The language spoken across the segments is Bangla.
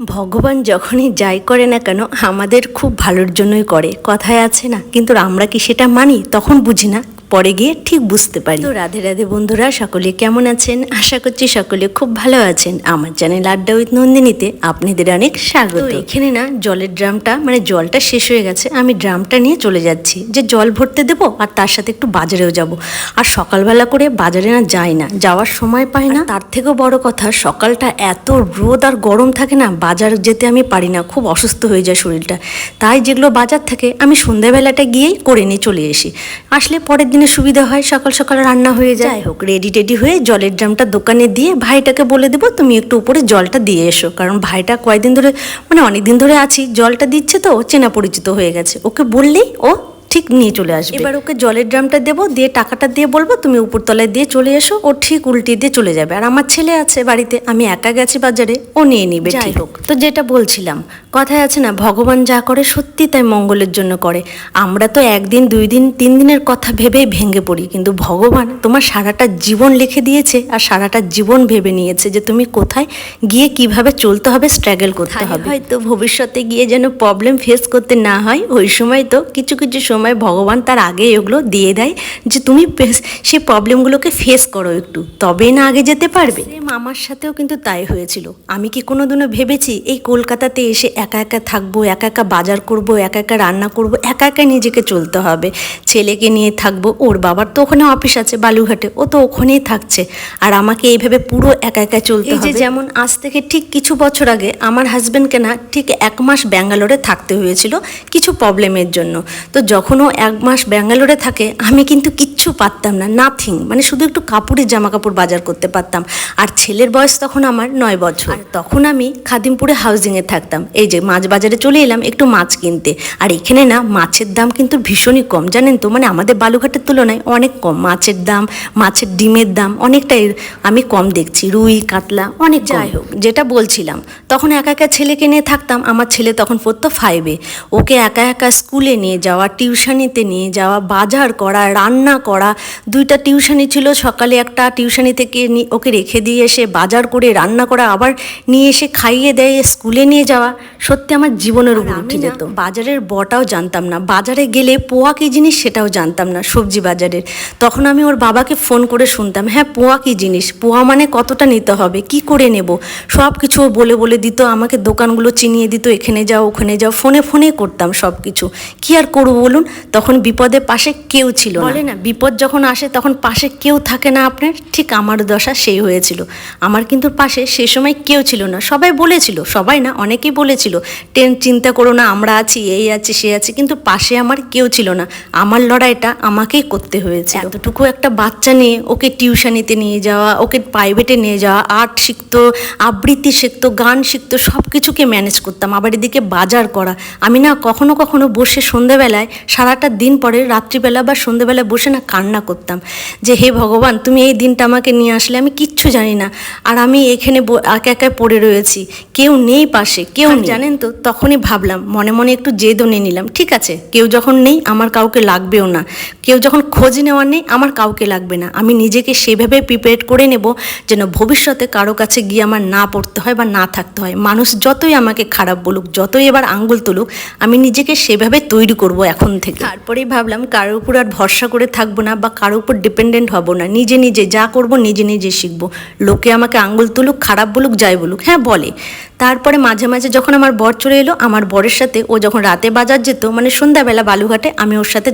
ভগবান যখনই যাই করে না কেন, আমাদের খুব ভালোর জন্যই করে। কথায় আছে না, কিন্তু আমরা কি সেটা মানি? তখন বুঝি না। পরে গিয়ে ঠিক বুঝতে পারি। তো রাধে রাধে বন্ধুরা সকলে কেমন আছেন? আশা করছি সকলে খুব ভালো আছেন। আমার চ্যানেল আড্ডা উইথ নন্দিনীতে আপনাদের অনেক স্বাগত। এখানে না জলের ড্রামটা মানে জলটা শেষ হয়ে গেছে। আমি ড্রামটা নিয়ে চলে যাচ্ছি। যে জল ভরতে দেবো আর তার সাথে একটু বাজারেও যাব। আর সকালবেলা করে বাজারে না যাই না। যাওয়ার সময় পাই না। তার থেকেও বড় কথা সকালটা এত রোদ আর গরম থাকে না বাজার যেতে আমি পারি না। খুব অসুস্থ হয়ে যায় শরীরটা। তাই যেগুলো বাজার থাকে আমি সন্ধ্যাবেলাটা গিয়েই করে নিয়ে চলে আসি। আসলে পরের দিনে সুবিধা হয়, সকাল সকাল রান্না হয়ে যায়। যাই হোক রেডি টেডি হয়ে জলের ড্রামটা দোকানে দিয়ে ভাইটাকে বলে দেবো, তুমি একটু উপরে জলটা দিয়ে এসো। কারণ ভাইটা কয়েকদিন ধরে মানে অনেক দিন ধরে আছি, জলটা দিচ্ছে তো, চেনা পরিচিত হয়ে গেছে। ওকে বললেই ও ঠিক নিয়ে চলে আসবে। এবার ওকে জলের ড্রামটা দেবো দিয়ে টাকাটা দিয়ে বলব তুমি উপরতলায় দিয়ে চলে এসো ও ঠিক উল্টে দিয়ে চলে যাবে। আর আমার ছেলে আছে বাড়িতে আমি একা গেছি বাজারে ও নিয়ে নিবে যাই হোক তো যেটা বলছিলাম কথায় আছে না ভগবান যা করে সত্যি তাই মঙ্গলের জন্য করে। আমরা তো একদিন দুই দিন তিন দিনের কথা ভেবেই ভেঙে পড়ি কিন্তু ভগবান তোমার সারাটা জীবন লিখে দিয়েছে আর সারাটা জীবন ভেবে নিয়েছে যে তুমি কোথায় গিয়ে কীভাবে চলতে হবে স্ট্রাগল করতে হবে। হয়তো ভবিষ্যতে গিয়ে যেন প্রবলেম ফেস করতে না হয় ওই সময় তো কিছু কিছু সময় ভগবান তার আগে এগুলো দিয়ে দেয় যে তুমি সেই প্রবলেমগুলোকে ফেস করো একটু। তবেই না আগে যেতে পারবে। আমার সাথেও কিন্তু তাই হয়েছিল। আমি কি কোনোদিনও ভেবেছি এই কলকাতাতে এসে একা একা থাকব একা একা বাজার করব একা একা রান্না করব একা একা নিজেকে চলতে হবে। ছেলেকে নিয়ে থাকব ওর বাবার তো ওখানে অফিস আছে বালুঘাটে ও তো ওখানেই থাকছে। আর আমাকে এইভাবে পুরো একা একা চলতে হবে। যেমন আজ থেকে ঠিক কিছু বছর আগে আমার হাজবেন্ডকে না ঠিক এক মাস ব্যাঙ্গালোরে থাকতে হয়েছিল কিছু প্রবলেমের জন্য। তো যখনও এক মাস ব্যাঙ্গালোরে থাকে আমি কিন্তু কিচ্ছু পারতাম না নাথিং মানে শুধু একটু কাপড়ের জামা কাপড় বাজার করতে পারতাম। আর ছেলের বয়স তখন আমার নয় বছর। তখন আমি খাদিমপুরে হাউজিংয়ে থাকতাম। এই যে মাছ বাজারে চলে এলাম একটু মাছ কিনতে। আর এখানে না মাছের দাম কিন্তু ভীষণই কম। জানেন তো মানে আমাদের বালুঘাটের তুলনায় অনেক কম। মাছের দাম মাছের ডিমের দাম অনেকটাই আমি কম দেখছি। রুই কাতলা অনেক যাই হোক। যেটা বলছিলাম তখন একা একা ছেলেকে নিয়ে থাকতাম। আমার ছেলে তখন পড়তো ফাইভে ওকে একা একা স্কুলে নিয়ে যাওয়া টিউশনিতে নিয়ে যাওয়া বাজার করা রান্না করা দুইটা টিউশনি ছিল সকালে একটা টিউশনি থেকে ওকে রেখে দিয়ে এসে বাজার করে রান্না করা আবার নিয়ে এসে খাইয়ে দেয় স্কুলে নিয়ে যাওয়া। সত্যি আমার জীবনের উপর উঠে যেত। বাজারের বটাও জানতাম না। বাজারে গেলে পোয়া কী জিনিস সেটাও জানতাম না সবজি বাজারের। তখন আমি ওর বাবাকে ফোন করে শুনতাম হ্যাঁ পোয়া কী জিনিস? পোয়া মানে কতটা নিতে হবে? কি করে নেব? সব কিছু বলে বলে দিত আমাকে দোকানগুলো চিনিয়ে দিত এখানে যাও ওখানে যাও। ফোনে ফোনে করতাম সব কিছু কি আর করব বলুন? তখন বিপদের পাশে কেউ ছিল বলে না বিপদ যখন আসে, তখন পাশে কেউ থাকে না আপনার? ঠিক আমার দশা সেই হয়েছিল। আমার কিন্তু পাশে সেই সময় কেউ ছিল না। সবাই বলেছিল, সবাই না, অনেকেই বলেছিল, টেন, চিন্তা করো না, আমরা আছি, এই আছি, সে আছে। কিন্তু পাশে আমার কেউ ছিল না। আমার লড়াইটা আমাকেই করতে হয়েছে এতটুকু একটা বাচ্চা নিয়ে, ওকে টিউশনিতে নিয়ে যাওয়া, ওকে প্রাইভেটে নিয়ে যাওয়া, আর্ট শিখতো, আবৃত্তি শিখতো, গান শিখতো সব কিছুকে ম্যানেজ করতাম। আবার এদিকে বাজার করা। আমি না কখনো কখনো বসে সন্ধেবেলায়, সারাটা দিন পরে, রাত্রিবেলা বা সন্ধেবেলায় বসে না কান্না করতাম যে হে ভগবান তুমি এই দিনটা আমাকে নিয়ে আসলে আমি কিচ্ছু জানি না। আর আমি এখানে একা একা পড়ে রয়েছি। কেউ নেই পাশে কেউ জানেন তো তখনই ভাবলাম মনে মনে একটু জেদও নিয়ে নিলাম ঠিক আছে কেউ যখন নেই আমার কাউকে লাগবেও না। কেউ যখন খোঁজ নেওয়ার নেই আমার কাউকে লাগবে না। আমি নিজেকে সেভাবে প্রিপেয়ার করে নেব যেন ভবিষ্যতে কারও কাছে গিয়ে আমার না পড়তে হয় বা না থাকতে হয়। মানুষ যতই আমাকে খারাপ বলুক যতই এবার আঙ্গুল তুলুক আমি নিজেকে সেভাবে তৈরি করব এখন থেকে। তারপরেই ভাবলাম কারোর উপর আর ভরসা করে থাকব না বা কারোর উপর ডিপেন্ডেন্ট হব না। নিজে নিজে যা করব, নিজে নিজে শিখব। লোকে আমাকে আঙুল তুলুক, খারাপ বলুক, যাই বলুক হ্যাঁ বলে। তারপরে মাঝে মাঝে যখন আমার বর চলে এলো আমার বরের সাথে ও যখন রাতে বাজার যেত মানে সন্ধ্যাবেলা বালুঘাটে আমি ওর সাথে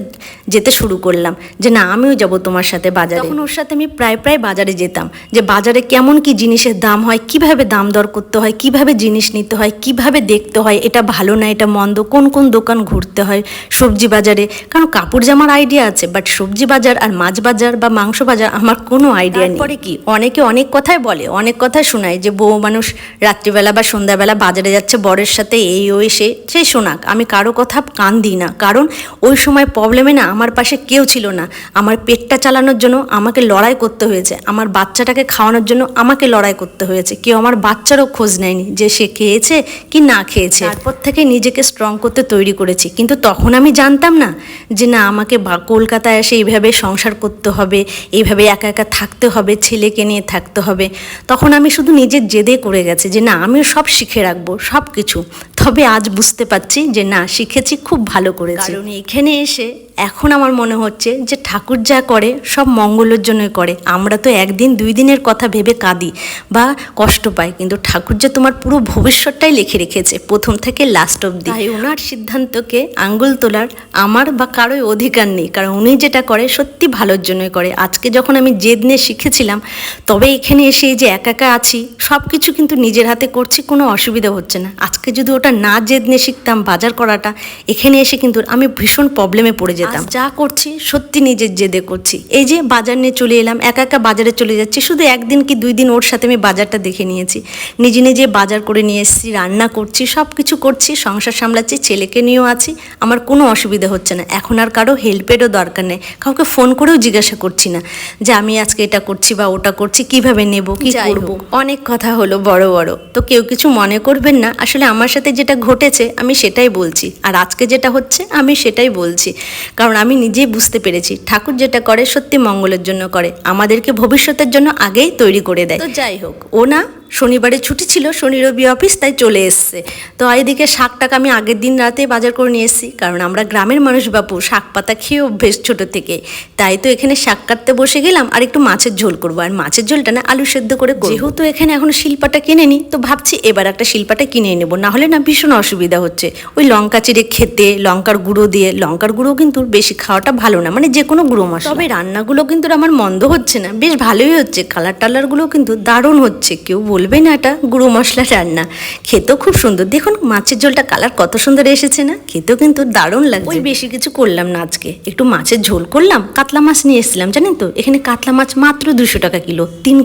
যেতে শুরু করলাম। যে না আমিও যাব তোমার সাথে বাজারে। তখন ওর সাথে আমি প্রায় প্রায় বাজারে যেতাম। যে বাজারে কেমন কি জিনিসের দাম হয় কীভাবে দাম দর করতে হয় কীভাবে জিনিস নিতে হয় কীভাবে দেখতে হয় এটা ভালো না এটা মন্দ কোন কোন দোকান ঘুরতে হয় সবজি বাজারে। কারণ কাপড় জামার আইডিয়া আছে বাট সবজি বাজার আর মাছ বাজার বা মাংস বাজার আমার কোনো আইডিয়া নেই। পরে কি? অনেকে অনেক কথাই বলে অনেক কথাই শোনায় যে বউ মানুষ রাত্রিবেলা বা সন্ধ্যাবেলা বাজারে যাচ্ছে বরের সাথে, এই ওই সে সে শোনাক আমি কারও কথা কান দিই না। কারণ ওই সময় প্রবলেমে না আমার পাশে কেউ ছিল না। আমার পেটটা চালানোর জন্য আমাকে লড়াই করতে হয়েছে। আমার বাচ্চাটাকে খাওয়ানোর জন্য আমাকে লড়াই করতে হয়েছে। কেউ আমার বাচ্চারও খোঁজ নেয়নি যে সে খেয়েছে কি না খেয়েছে। তারপর থেকে নিজেকে স্ট্রং করতে তৈরি করেছি। কিন্তু তখন আমি জানতাম না যে না, আমাকে বা কলকাতায় এসে এইভাবে সংসার করতে হবে, এইভাবে একা একা থাকতে হবে, ছেলেকে নিয়ে থাকতে হবে। তখন আমি শুধু নিজের জেদে করে গেছে যে না, আমিও সব শিখে রাখব সব কিছু তবে আজ বুঝতে পারছি যে না, শিখেছি, খুব ভালো করেছি। কারণ এখানে এসে এখন আমার মনে হচ্ছে যে ঠাকুর যা করে, সব মঙ্গলের জন্যই করে। আমরা তো একদিন, দুই দিনের কথা ভেবে কাঁদি বা কষ্ট পাই, কিন্তু ঠাকুর যে তোমার পুরো ভবিষ্যৎটাই লিখে রেখেছে, প্রথম থেকে লাস্ট অব্দি তাই ওনার সিদ্ধান্তকে আঙ্গুল তোলার আমার বা কারোই অধিকার নেই, কারণ উনি যেটা করে, সত্যি ভালোর জন্যই করে। আজকে যখন আমি জেদ নিয়ে শিখেছিলাম, তবে এখানে এসে যে একা একা আছি সব কিছু কিন্তু নিজের হাতে করছি, কোনো অসুবিধা হচ্ছে না। আজকে যদি ওটা না জেদ নিয়ে শিখতাম, বাজার করাটা, এখানে এসে কিন্তু আমি ভীষণ প্রবলেমে পড়ে যেতাম। যা করছি সত্যি নিজের জেদে করছি। এই যে বাজার নিয়ে চলে এলাম একা একা বাজারে চলে যাচ্ছি শুধু একদিন কি দুই দিন ওর সাথে আমি বাজারটা দেখে নিয়েছি। নিজে নিজে বাজার করে নিয়ে এসেছি রান্না করছি সব কিছু করছি সংসার সামলাচ্ছি ছেলেকে নিয়েও আছি আমার কোনো অসুবিধা হচ্ছে না। এখন আর কারও হেল্পেরও দরকার নেই কাউকে ফোন করেও জিজ্ঞাসা করছি না যে আমি আজকে এটা করছি বা ওটা করছি কীভাবে নেব কি করব? অনেক কথা হলো বড় বড়। তো কেউ কিছু মনে করবেন না আসলে আমার সাথে যেটা ঘটেছে আমি সেটাই বলছি। আর আজকে যেটা হচ্ছে আমি সেটাই বলছি। কারণ আমি নিজেই বুঝতে পেরেছি ঠাকুর যেটা করে সত্যি মঙ্গলের জন্য করে আমাদেরকে ভবিষ্যতের জন্য আগেই তৈরি করে দেয়। তো যাই হোক ও না শনিবারে ছুটি ছিল, শনি রবি অফিস তাই চলে এসছে। তো এদিকে শাক টাক আমি আগের দিন রাতে বাজার করে নিয়ে এসেছি, কারণ আমরা গ্রামের মানুষ বাপু, শাক পাতা খেয়ে অভ্যেস ছোটো থেকে। তাই তো এখানে শাক কাটতে বসে গেলাম, আর একটু মাছের ঝোল করব। আর মাছের ঝোলটা না আলু সেদ্ধ করে। যেহেতু এখানে এখন শিল্পাটা কিনে নিই তো ভাবছি এবার একটা শিল্পাটা কিনে নেব। না হলে না ভীষণ অসুবিধা হচ্ছে। ওই লঙ্কা চিড়ে খেতে, লঙ্কার গুঁড়ো দিয়ে, লঙ্কার গুঁড়ো কিন্তু বেশি খাওয়াটা ভালো না মানে যে কোনো গুঁড়ো মশলা। তবে রান্নাগুলো কিন্তু আমার মন্দ হচ্ছে না, বেশ ভালোই হচ্ছে কালার টালারগুলো কিন্তু দারুণ হচ্ছে, কেউ বলবে না এটা গুঁড়ো মশলা রান্না। খেতেও খুব সুন্দর। দেখুন মাছের ঝোলটা কালার কত সুন্দর এসেছে না? খেতেও কিন্তু দারুণ লাগছে। ওই বেশি কিছু করলাম না আজকে। একটু মাছের ঝোল করলাম কাতলা মাছ নিয়ে এসেছিলাম জানেন তো? এখানে কাতলা মাছ মাত্র দুশো টাকা কিলো। তিন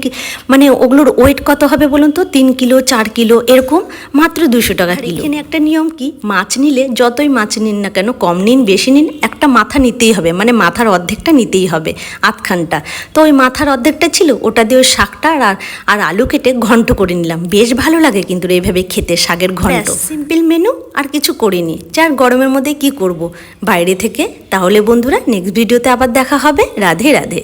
মানে ওগুলোর ওয়েট কত হবে বলুন তো? তিন কিলো চার কিলো এরকম মাত্র দুশো টাকা কিলো। এখানে একটা নিয়ম কি? মাছ নিলে যতই মাছ নিন না কেন কম নিন বেশি নিন একটা মাথা নিতেই হবে। মানে মাথার অর্ধেকটা নিতেই হবে আধখানটা। তো ওই মাথার অর্ধেকটা ছিল ওটা দিয়ে ওই শাকটা আর আর আলু কেটে ঘন্ট করে নিলাম। বেশ ভালো লাগে কিন্তু এইভাবে খেতে শাকের ঘন্ট। সিম্পল মেনু আর কিছু করিনি। যার গরমের মধ্যে কি করব? বাইরে থেকে? তাহলে বন্ধুরা নেক্সট ভিডিওতে আবার দেখা হবে। রাধে রাধে।